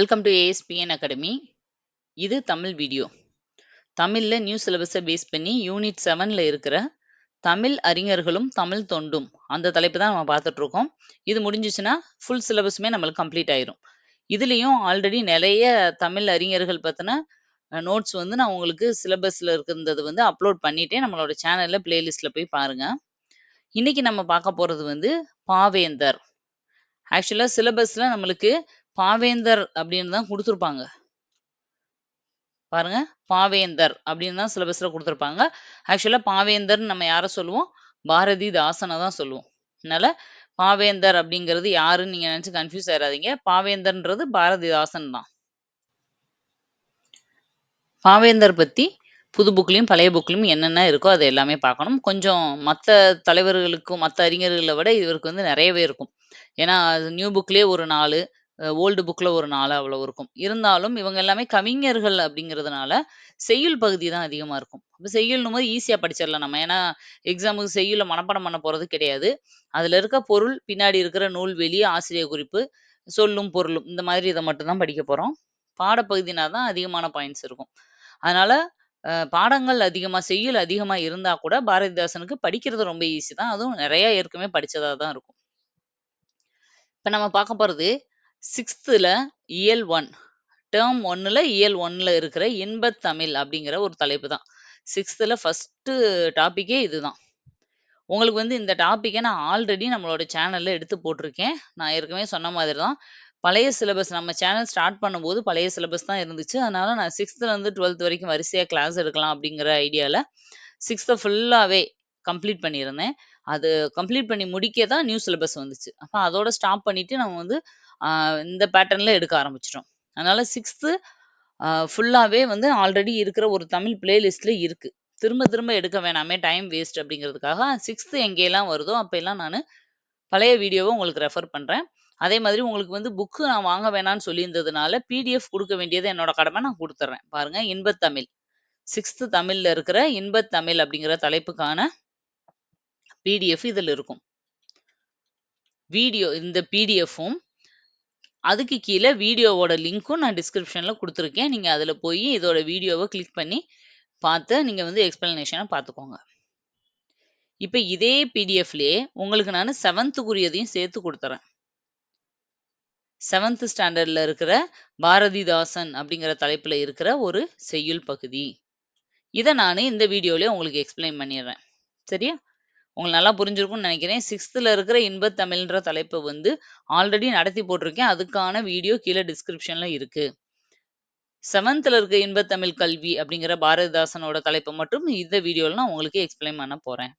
Welcome to ASPN academy. இது Tamil video. தமிழ்ல new சிலபஸை பேஸ் பண்ணி யூனிட் செவனில் இருக்கிற தமிழ் அறிஞர்களும், தமிழ் தொண்டும் அந்த தலைப்பு தான் நம்ம பார்த்துட்டு இருக்கோம். இது முடிஞ்சிச்சுன்னா ஃபுல் சிலபஸுமே நம்மளுக்கு கம்ப்ளீட் ஆயிரும். இதுலயும் ஆல்ரெடி நிறைய தமிழ் அறிஞர்கள் பத்தின நோட்ஸ் வந்து நான் உங்களுக்கு சிலபஸ்ல இருக்கிறது வந்து அப்லோட் பண்ணிட்டேன். நம்மளோட சேனல்ல பிளேலிஸ்ட்டில் போய் பாருங்க. இன்னைக்கு நம்ம பார்க்க போறது வந்து பாவேந்தர். ஆக்சுவலா சிலபஸ்ல நம்மளுக்கு பாவேந்தர் அப்படின்னு தான் கொடுத்துருப்பாங்க பாருங்க. பாவேந்தர் அப்படின்னு தான் சிலபஸ்ல கொடுத்துருப்பாங்க ஆக்சுவலா பாவேந்தர்னு நம்ம யாரை சொல்லுவோம்? பாரதிதாசன தான் சொல்லுவோம். அதனால பாவேந்தர் அப்படிங்கிறது யாருன்னு நீங்க நினைச்சு கன்ஃப்யூஸ் ஆயிடாதீங்க பாவேந்தர்ன்றது பாரதிதாசன் தான். பாவேந்தர் பத்தி புது புக்லையும் பழைய புக்லையும் என்னென்ன இருக்கோ அது எல்லாமே பார்க்கணும். கொஞ்சம் மற்ற தலைவர்களுக்கும், மற்ற அறிஞர்களை விட இவருக்கு வந்து நிறையவே இருக்கும். ஏன்னா, அது நியூ புக்லேயே ஒரு நாலு ஓல்டு புக்கில் ஒரு நாள் அவ்வளவு இருக்கும். இருந்தாலும் இவங்க எல்லாமே கவிஞர்கள் அப்படிங்கிறதுனால, செய்யுள் பகுதி தான் அதிகமாக இருக்கும். இப்போ செய்யுள்னும் போது ஈஸியாக படிச்சிடலாம் நம்ம. ஏன்னா, எக்ஸாமுக்கு செய்யுள மனப்பாடம் பண்ண போறது கிடையாது. அதில் இருக்க பொருள், பின்னாடி இருக்கிற நூல் வெளியே ஆசிரியர் குறிப்பு, சொல்லும், பொருளும் இந்த மாதிரி இதை மட்டும்தான் படிக்க போகிறோம் பாடப்பகுதினா தான் அதிகமான பாயிண்ட்ஸ் இருக்கும். அதனால பாடங்கள் அதிகமாக செய்யுள் அதிகமாக இருந்தால் கூட பாரதிதாசனுக்கு படிக்கிறது ரொம்ப ஈஸி தான். அதுவும் நிறையா ஏற்கனவே படிச்சதா தான் இருக்கும். இப்போ நம்ம பார்க்க போகிறது சிக்ஸ்த்தில் இயல் ஒன் டேர்ம் ஒன்றில் இயல் ஒன்றில் இருக்கிற இன்பத் தமிழ் அப்படிங்கிற ஒரு தலைப்பு தான். சிக்ஸ்த்தில் ஃபஸ்ட்டு டாப்பிக்கே இதுதான். உங்களுக்கு வந்து இந்த டாப்பிக்கை நான் ஆல்ரெடி நம்மளோட சேனலில் எடுத்து போட்டிருக்கேன். நான் ஏற்கனவே சொன்ன மாதிரி தான். பழைய சிலபஸ் நம்ம சேனல் ஸ்டார்ட் பண்ணும்போது பழைய சிலபஸ் தான் இருந்துச்சு. அதனால நான் 6த்துலருந்து 12த் வரைக்கும் வரிசையாக கிளாஸ் எடுக்கலாம் அப்படிங்கிற ஐடியாவில் சிக்ஸ்த்தை ஃபுல்லாகவே கம்ப்ளீட் பண்ணியிருந்தேன். அது கம்ப்ளீட் பண்ணி முடிக்க தான் நியூ சிலபஸ் வந்துச்சு. அப்போ அதோட ஸ்டாப் பண்ணிவிட்டு நம்ம வந்து இந்த பேட்டர்ன்ல எடுக்க ஆரம்பிச்சிடும் அதனால சிக்ஸ்த்து ஃபுல்லாகவே வந்து ஆல்ரெடி இருக்கிற ஒரு தமிழ் பிளேலிஸ்ட்ல இருக்கு. திரும்ப திரும்ப எடுக்க வேணாமே டைம் வேஸ்ட் அப்படிங்கிறதுக்காக சிக்ஸ்த்து எங்கேயெல்லாம் வருதோ அப்போல்லாம் நான் பழைய வீடியோவை உங்களுக்கு ரெஃபர் பண்ணுறேன் அதே மாதிரி உங்களுக்கு வந்து புக்கு நான் வாங்க வேணாம்னு சொல்லியிருந்ததுனால, பிடிஎஃப் கொடுக்க வேண்டியது என்னோட கடமை. நான் கொடுத்துட்றேன் பாருங்க இன்பத் தமிழ். 6த்து தமிழ்ல இருக்கிற இன்பத் தமிழ் அப்படிங்கிற தலைப்புக்கான பிடிஎஃப் இதில் இருக்கும். வீடியோ இந்த பிடிஎஃப்பும் அதுக்கு கீழ வீடியோவோட லிங்க்கும் நான் டிஸ்கிரிப்ஷன்ல குடுத்துருக்கேன். நீங்க அதுல போயி இதோட வீடியோவ கிளிக் பண்ணி பார்த்து நீங்க வந்து எக்ஸ்பிளனேஷனை பார்த்துக்கோங்க. இப்ப இதே பிடிஎஃப்லயே உங்களுக்கு நானு செவன்த்துக்குரியதையும் சேர்த்து குடுத்துர்றேன். செவன்த் ஸ்டாண்டர்ட்ல இருக்கிற பாரதிதாசன் அப்படிங்கிற தலைப்புல இருக்கிற ஒரு செய்யுள் பகுதி. இத நானு இந்த வீடியோலயே உங்களுக்கு எக்ஸ்பிளைன் பண்ணிர்றேன். சரியா? உங்களுக்கு நல்லா புரிஞ்சிருக்கும்னு நினைக்கிறேன் சிக்ஸ்த்தில் இருக்கிற இன்பத்தமிழ்ன்ற தமிழ்ன்ற வந்து ஆல்ரெடி நடத்தி போட்டிருக்கேன். அதுக்கான வீடியோ கீழே டிஸ்கிரிப்ஷன்ல இருக்கு. 7த்துல இருக்க இன்பத்தமிழ் கல்வி அப்படிங்கிற பாரதிதாசனோட தலைப்பு மட்டும் இந்த வீடியோவில் நான் உங்களுக்கு எக்ஸ்பிளைன் பண்ண போறேன்.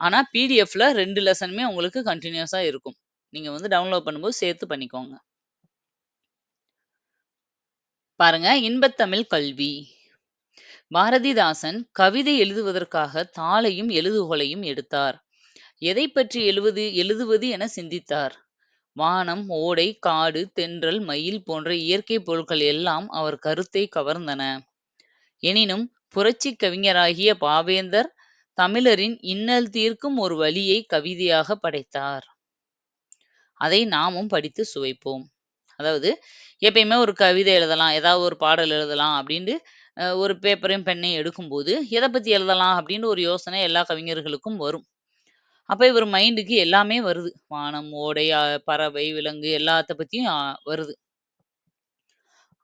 ஆனால் பிடிஎஃப்ல ரெண்டு லெசனுமே உங்களுக்கு கண்டினியூஸாக இருக்கும். நீங்க வந்து டவுன்லோட் பண்ணும்போது சேர்த்து பண்ணிக்கோங்க. பாருங்க இன்பத்தமிழ் கல்வி. பாரதிதாசன் கவிதை எழுதுவதற்காக தாளையும், எழுதுகோலையும் எடுத்தார். எதை பற்றி எழுவது எழுதுவது என சிந்தித்தார். வானம், ஓடை, காடு, தென்றல், மயில் போன்ற இயற்கை பொருட்கள் எல்லாம் அவர் கருத்தை கவர்ந்தன. எனினும் புரட்சிக் கவிஞராகிய பாவேந்தர் தமிழரின் இன்னல் தீர்க்கும் ஒரு வழியை கவிதையாக படைத்தார். அதை நாமும் படித்து சுவைப்போம். அதாவது எப்பயுமே ஒரு கவிதை எழுதலாம், ஏதாவது ஒரு பாடல் எழுதலாம் அப்படின்ட்டு அ ஒரு பேப்பரையும், பெண்ணையும் எடுக்கும்போது, எத பத்தி எழுதலாம் அப்படின்னு ஒரு யோசனை எல்லா கவிஞர்களுக்கும் வரும். அப்ப இவர் மைண்டுக்கு எல்லாமே வருது. வானம், ஓடை, அ பறவை, விலங்கு எல்லாத்த பத்தியும் அ வருது.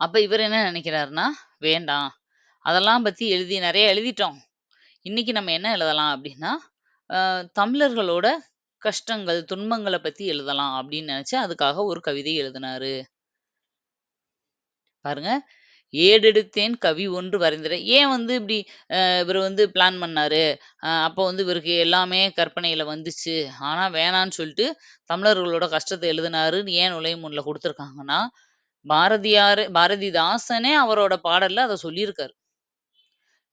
அப்ப இவர் என்ன நினைக்கிறாருன்னா, வேண்டாம். அதெல்லாம் பத்தி எழுதி நெறைய எழுதிட்டோம். இன்னைக்கு நம்ம என்ன எழுதலாம் அப்படின்னா, அ தமிழர்களோட கஷ்டங்கள், துன்பங்கள பத்தி எழுதலாம் அப்படின்னு நெனச்சு அதுக்காக ஒரு கவிதை எழுதினாரு. பாருங்க. ஏடெடுத்தேன் கவி ஒன்று வரைந்திட ஏன் வந்து இப்படி இவர் வந்து பிளான் பண்ணாரு? அப்போ வந்து இவருக்கு எல்லாமே கற்பனையில் வந்துச்சு. ஆனால் வேணான்னு சொல்லிட்டு தமிழர்களோட கஷ்டத்தை எழுதினாருன்னு ஏன் நுழைவுமுன்ல கொடுத்துருக்காங்கன்னா பாரதியார் பாரதிதாசனே அவரோட பாடல்ல அதை சொல்லியிருக்காரு.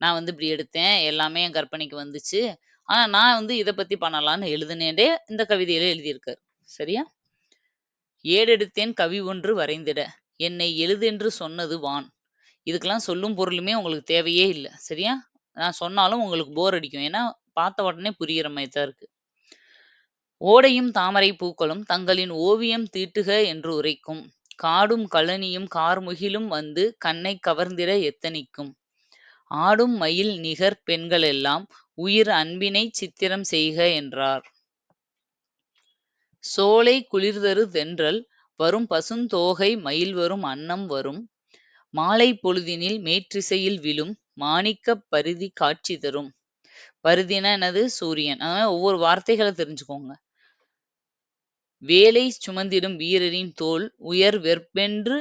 நான் வந்து இப்படி எடுத்தேன். எல்லாமே என் கற்பனைக்கு வந்துச்சு. ஆனா நான் வந்து இதை பத்தி பண்ணலான்னு எழுதினேன்டே இந்த கவிதையில எழுதியிருக்காரு. சரியா? ஏடெடுத்தேன் கவி ஒன்று வரைந்திட, என்னை எழுதென்று சொன்னது வான். இதுக்கெல்லாம் சொல்லும் பொருளுமே உங்களுக்கு தேவையே இல்ல. சரியா? நான் சொன்னாலும் உங்களுக்கு போர் அடிக்கும். ஏன்னா, பார்த்த உடனே புரிகிற மாதிரி தான் இருக்கு. ஓடையும் தாமரை பூக்களும் தங்களின் ஓவியம் தீட்டுக என்று உரைக்கும். காடும் கழனியும் கார்முகிலும் வந்து கண்ணை கவர்ந்திட எத்தனிக்கும் ஆடும் மயில் நிகர் பெண்களெல்லாம் உயிர் அன்பினை சித்திரம் செய்க என்றார். சோலை குளிர்தரு தென்றல் வரும் பசுந்தோகை மயில் வரும் அன்னம் வரும் மாலைப் பொழுதினில் மேற்றிசையில் விழும் மாணிக்கப் பரிதி காட்சி தரும். பருதினா என்னது? சூரியன். அதனால ஒவ்வொரு வார்த்தைகளை தெரிஞ்சுக்கோங்க. வேலை சுமந்திடும் வீரரின் தோல் உயர் வெற்பென்று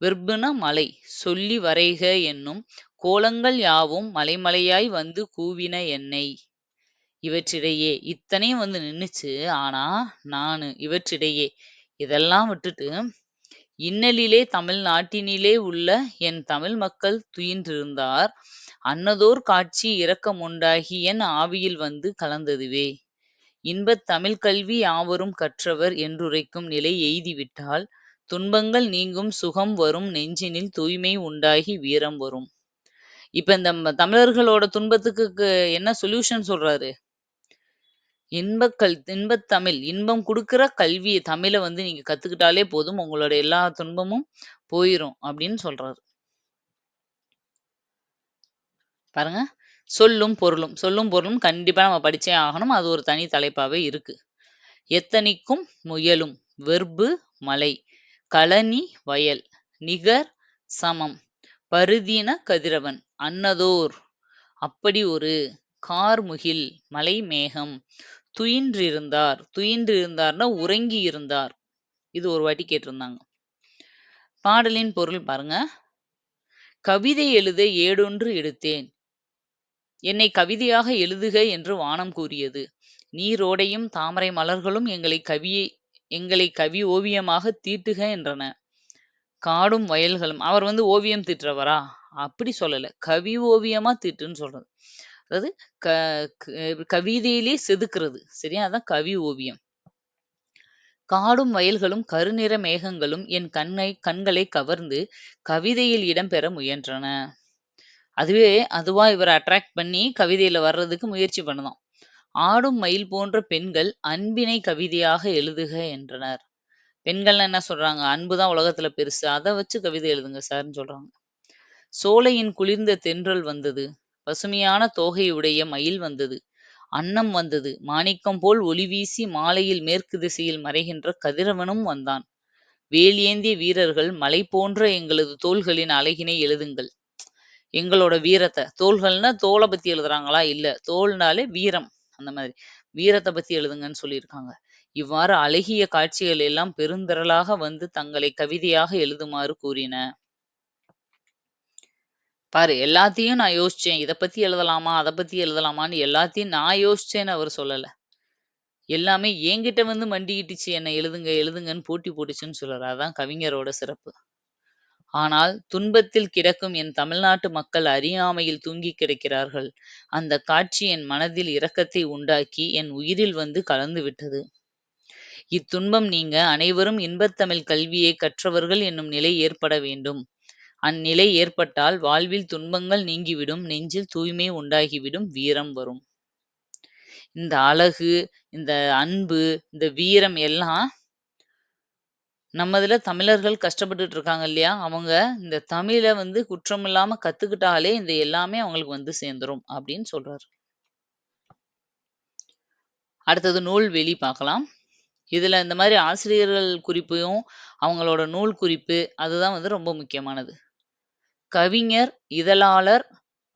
வெற்புன மலை சொல்லி வரைக என்னும் கோலங்கள் யாவும் மலைமலையாய் வந்து கூவின என்னை. இவற்றிடையே இத்தனையும் வந்து நின்னுச்சு. ஆனா, நானு இவற்றிடையே இதெல்லாம் விட்டுட்டு இன்னலிலே தமிழ்நாட்டினிலே உள்ள என் தமிழ் மக்கள் துயின்றிருந்தார் அன்னதோர் காட்சி இரக்கமுண்டாகி என் ஆவியில் வந்து கலந்ததுவே. இன்பத் தமிழ்க் கல்வி யாவரும் கற்றவர் என்றுரைக்கும் நிலை எய்திவிட்டால் துன்பங்கள் நீங்கும் சுகம் வரும் நெஞ்சினில் தூய்மை உண்டாகி வீரம் வரும். இப்ப இந்த தமிழர்களோட துன்பத்துக்கு என்ன சொல்யூஷன் சொல்றாரு? இன்பக் கல் இன்பத் தமிழ் இன்பம் குடுக்கிற கல்வி தமிழ வந்து நீங்க கத்துக்கிட்டாலே போதும். உங்களோட எல்லா துன்பமும் போயிரும் அப்படின்னு சொல்றாரு. பாருங்க. சொல்லும் பொருளும். சொல்லும் பொருளும் கண்டிப்பா நம்ம படிச்சே ஆகணும். அது ஒரு தனி தலைப்பாவே இருக்கு. எத்தனிக்கும் முயலும் வெர்பு மலை களனி வயல் நிகர் சமம் பருதின கதிரவன் அன்னதோர் அப்படி ஒரு கார்முகில் மலை மேகம் துயின்றிருந்தார். துயின்றிருந்தார்னா உறங்கி இருந்தார் இது ஒரு வாட்டி கேட்டிருந்தாங்க. பாடலின் பொருள் பாருங்க. கவிதை எழுத ஏடொன்று எடுத்தேன். என்னை கவிதையாக எழுதுக என்று வானம் கூறியது. நீரோடையும் தாமரை மலர்களும் எங்களை கவியை எங்களை கவி ஓவியமாக தீட்டுக என்றன. காடும் வயல்களும் அவர் வந்து ஓவியம் தீட்டுறவரா? அப்படி சொல்லல. கவி ஓவியமா தீட்டுன்னு சொல்றது. அதாவது க கவிதையிலே செதுக்கிறது சரியா? அதான் கவி ஓவியம். காடும் வயல்களும் கருநிற மேகங்களும் என் கண்ணை கண்களை கவர்ந்து கவிதையில் இடம்பெற முயன்றன. அதுவே அதுவா இவரை அட்ராக்ட் பண்ணி கவிதையில வர்றதுக்கு முயற்சி பண்ணுதாம் ஆடும் மயில் போன்ற பெண்கள் அன்பினை கவிதையாக எழுதுக என்றனர். பெண்கள் என்ன சொல்றாங்க? அன்புதான் உலகத்துல பெருசு. அதை வச்சு கவிதை எழுதுங்க சார்ன்னு சொல்றாங்க. சோலையின் குளிர்ந்த தென்றல் வந்தது. பசுமையான தோகையுடைய மயில் வந்தது. அன்னம் வந்தது. மாணிக்கம் போல் ஒளி வீசி மாலையில் மேற்கு திசையில் மறைகின்ற கதிரவனும் வந்தான். வேலியேந்திய வீரர்கள் மலை போன்ற எங்களது தோள்களின் அழகினை எழுதுங்கள். எங்களோட வீரத்தை. தோள்கள்னா தோலை பத்தி எழுதுறாங்களா? இல்ல. தோல்னாலே வீரம். அந்த மாதிரி. வீரத்தை பத்தி எழுதுங்கன்னு சொல்லியிருக்காங்க. இவ்வாறு அழகிய காட்சிகள் எல்லாம் பெருந்திரளாக வந்து தங்களை கவிதையாக எழுதுமாறு கூறின. பாரு எல்லாத்தையும் நான் யோசிச்சேன். இதை பத்தி எழுதலாமா? அதை பத்தி எழுதலாமான்னு எல்லாத்தையும் நான் யோசிச்சேன்னு அவர் சொல்லல. எல்லாமே என்கிட்ட வந்து மண்டிக்கிட்டுச்சு. என்னை எழுதுங்க எழுதுங்கன்னு போட்டி போட்டுச்சுன்னு சொல்றாரு. அதான் கவிஞரோட சிறப்பு. ஆனால் துன்பத்தில் கிடக்கும் என் தமிழ்நாட்டு மக்கள் அறியாமையில் தூங்கிக் கிடக்கிறார்கள். அந்த காட்சி என் மனதில் இரக்கத்தை உண்டாக்கி என் உயிரில் வந்து கலந்து விட்டது. இத்துன்பம் நீங்க அனைவரும் இன்பத்தமிழ் கல்வியை கற்றவர்கள் என்னும் நிலை ஏற்பட வேண்டும். அந்நிலை ஏற்பட்டால் வாழ்வில் துன்பங்கள் நீங்கிவிடும் நெஞ்சில் தூய்மை உண்டாகிவிடும் வீரம் வரும். இந்த அழகு இந்த அன்பு இந்த வீரம் எல்லாம் நம்மதுல தமிழர்கள் கஷ்டப்பட்டுட்டு இருக்காங்க இல்லையா? அவங்க இந்த தமிழை வந்து குற்றமில்லாம கத்துக்கிட்டாலே இந்த எல்லாமே அவங்களுக்கு வந்து சேர்ந்துரும் அப்படின்னு சொல்றாரு. அடுத்தது நூல் வெளி பார்க்கலாம். இதுல இந்த மாதிரி ஆசிரியர்கள் குறிப்பையும் அவங்களோட நூல் குறிப்பு அதுதான் வந்து ரொம்ப முக்கியமானது. கவிஞர் இதழாளர்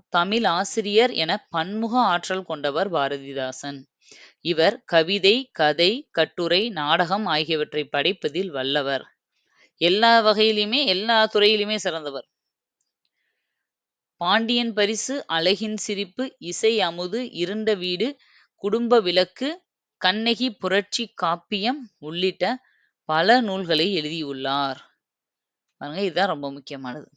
தமிழ் ஆசிரியர் என பன்முக ஆற்றல் கொண்டவர் பாரதிதாசன். இவர் கவிதை கதை கட்டுரை நாடகம் ஆகியவற்றை படைப்பதில் வல்லவர். எல்லா வகையிலுமே எல்லா துறையிலுமே சிறந்தவர். பாண்டியன் பரிசு அழகின் சிரிப்பு இசை அமுது இருண்ட வீடு குடும்ப விளக்கு கண்ணகி புரட்சி காப்பியம் உள்ளிட்ட பல நூல்களை எழுதியுள்ளார். பாருங்க இதுதான் ரொம்ப முக்கியமானது.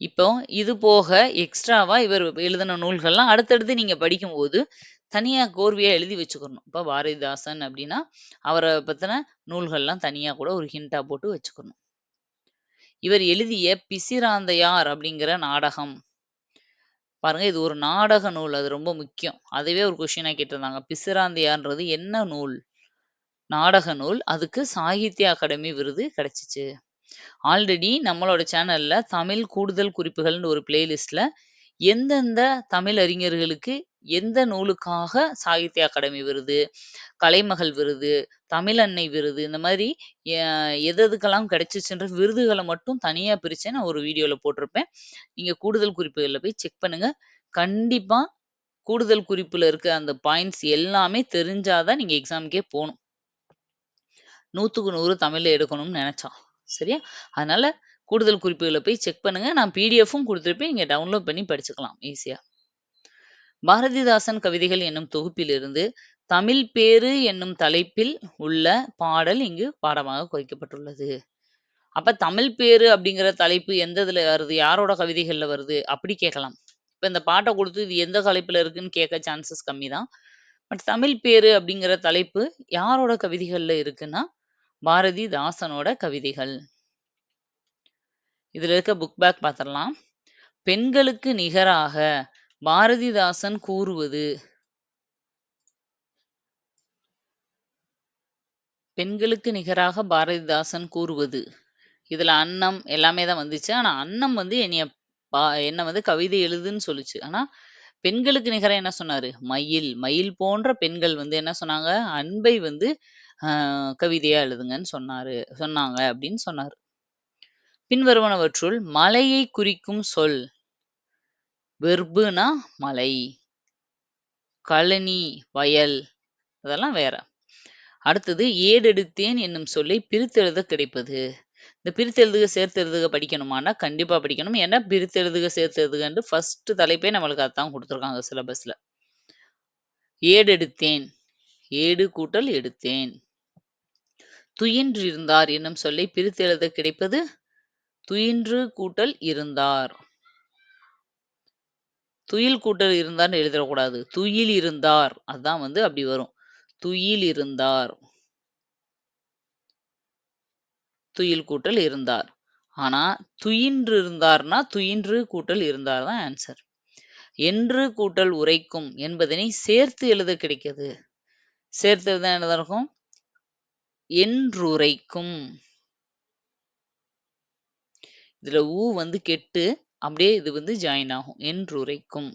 இப்போ இது போக எக்ஸ்ட்ராவா இவர் எழுதின நூல்கள்லாம் அடுத்தடுத்து நீங்க படிக்கும்போது தனியா கோர்வையா எழுதி வச்சுக்கணும். இப்போ பாரதிதாசன் அப்படின்னா அவரை பத்தின நூல்கள்லாம் தனியா கூட ஒரு ஹிண்டா போட்டு வச்சுக்கணும். இவர் எழுதிய பிசிராந்தையார் அப்படிங்கிற நாடகம். பாருங்க இது ஒரு நாடக நூல் அது ரொம்ப முக்கியம். அதுவே ஒரு கொஷினாக கேட்டிருந்தாங்க. பிசிராந்தையார்ன்றது என்ன நூல்? நாடக நூல். அதுக்கு சாகித்ய அகாடமி விருது கிடைச்சிச்சு. ஆல்ரெடி நம்மளோட சேனல்ல தமிழ் கூடுதல் குறிப்புகள்னு ஒரு பிளேலிஸ்ட்ல எந்தெந்த தமிழ் அறிஞர்களுக்கு எந்த நூலுக்காக சாகித்ய அகாடமி விருது, கலைமகள் விருது, தமிழன்னை விருது இந்த மாதிரி எதெதுக்கெல்லாம் எது எதுக்கெல்லாம் மட்டும் தனியா பிரித்து நான் ஒரு வீடியோவில் போட்டிருப்பேன். நீங்க கூடுதல் குறிப்புகளில் போய் செக் பண்ணுங்க. கண்டிப்பா கூடுதல் குறிப்புல இருக்க அந்த பாயிண்ட்ஸ் எல்லாமே தெரிஞ்சாதான் நீங்கள் நீங்க எக்ஸாம்க்கே போணும். 100க்கு 100 தமிழ்ல எடுக்கணும்னு நினச்சா சரியா? அதனால கூடுதல் குறிப்புகளை போய் செக் பண்ணுங்க. நான் பிடிஎஃப்பும் கொடுத்துருப்பேன் இங்க டவுன்லோட் பண்ணி படிச்சுக்கலாம் ஈஸியா. பாரதிதாசன் கவிதைகள் என்னும் தொகுப்பிலிருந்து தமிழ் பேரு என்னும் தலைப்பில் உள்ள பாடல் இங்கு பாடமாக குறிக்கப்பட்டுள்ளது. அப்ப தமிழ் பேரு அப்படிங்கிற தலைப்பு எந்த இதுல வருது? யாரோட கவிதைகள்ல வருது? அப்படி கேட்கலாம். இப்ப இந்த பாட்டை கொடுத்து இது எந்த தலைப்புல இருக்குன்னு கேட்க சான்சஸ் கம்மி தான். பட் தமிழ் பேரு அப்படிங்கிற தலைப்பு யாரோட கவிதைகள்ல இருக்குன்னா, பாரதிதாசனோட கவிதைகள். இதுல இருக்க புக் பேக் பார்த்துடலாம். பெண்களுக்கு நிகராக பாரதிதாசன் கூறுவது பெண்களுக்கு நிகராக பாரதிதாசன் கூறுவது. இதுல அன்னம் எல்லாமே தான் வந்துச்சு. ஆனா அன்னம் வந்து என்னைய பா என்ன வந்து கவிதை எழுதுன்னு சொல்லுச்சு. ஆனா பெண்களுக்கு நிகரா என்ன சொன்னாரு? மயில். மயில் போன்ற பெண்கள் வந்து என்ன சொன்னாங்க? அன்பை வந்து கவிதையா எழுதுங்கன்னு சொன்னாரு சொன்னாங்க அப்படின்னு சொன்னாரு. பின்வருவனவற்றுள் மலையை குறிக்கும் சொல். வெர்புனா மலை. கழனி வயல். அதெல்லாம் வேற. அடுத்தது ஏடெடுத்தேன் என்னும் சொல்லை பிரித்தெழுத கிடைப்பது. இந்த பிரித்தெழுதுக, சேர்த்தெழுதுக படிக்கணுமான்னா, கண்டிப்பா படிக்கணும். ஏன்னா பிரித்தெழுதுக, சேர்த்தெழுதுகன்ட்டு ஃபர்ஸ்ட் தலைப்பே நம்மளுக்கு அதான் கொடுத்துருக்காங்க சிலபஸ்ல. ஏடெடுத்தேன். ஏடு கூட்டல் எடுத்தேன். துயின்றிருந்தார் என்னும் சொல்லை பிரித்தெழுத கிடைப்பது துயின்று கூட்டல் இருந்தார். துயில் கூட்டல் இருந்தார்னு எழுதக்கூடாது துயில் இருந்தார். அதான் வந்து அப்படி வரும். துயில் இருந்தார். துயில் கூட்டல் இருந்தார். ஆனா துயின்று இருந்தார்னா, துயின்று கூட்டல் இருந்தார் தான் ஆன்சர். என்று கூட்டல் உரைக்கும் என்பதனை சேர்த்து எழுத கிடைக்கிறது. சேர்த்து தான் என்னதான் இருக்கும்? என்றுரைக்கும். இதுல ஊ வந்து கெட்டு அப்படியே இது வந்து ஜாயின் ஆகும். என்றுரைக்கும்.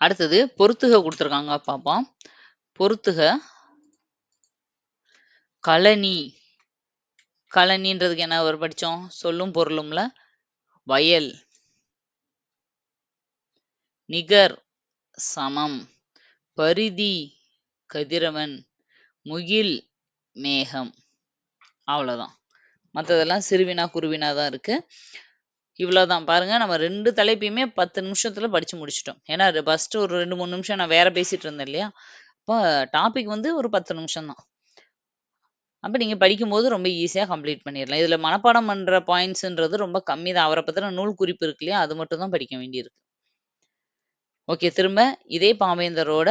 அடுத்தது பொறுத்துக கொடுத்துருக்காங்க பாப்போம். பொறுத்துக கழனி. கழனின்றதுக்கு என்ன ஒரு படிச்சோம்? சொல்லும் பொருளும்ல வயல். நிகர் சமம். பரிதி கதிரவன். முகில் மேகம். அவ்வளோதான். மற்றதெல்லாம் சிறுவினா, குருவினா தான் இருக்குது இவ்வளோதான் பாருங்க. நம்ம ரெண்டு தலைப்பையுமே பத்து நிமிஷத்தில் படித்து முடிச்சிட்டோம் ஏன்னா ஃபஸ்ட்டு ஒரு 2, 3 நிமிஷம் நான் வேற பேசிகிட்டு இருந்தேன் இல்லையா? அப்போ டாபிக் வந்து ஒரு 10 நிமிஷம் தான். அப்போ நீங்கள் படிக்கும்போது ரொம்ப ஈஸியாக கம்ப்ளீட் பண்ணிடலாம் இதில் மனப்பாடம் பண்ணுற பாயிண்ட்ஸுன்றது ரொம்ப கம்மி தான். அவரை பற்றின நூல் குறிப்பு இருக்கு இல்லையா? அது மட்டும் தான் படிக்க வேண்டியிருக்கு. ஓகே. திரும்ப இதே பாவேந்தரோட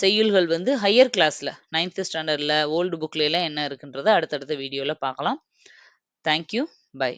செய்யுள்கள் வந்து ஹையர் கிளாஸில் நைன்த்து ஸ்டாண்டர்டில் ஓல்டு புக்ல எல்லாம் என்ன இருக்குன்றதை அடுத்தடுத்த வீடியோவில் பார்க்கலாம். Thank you. பை.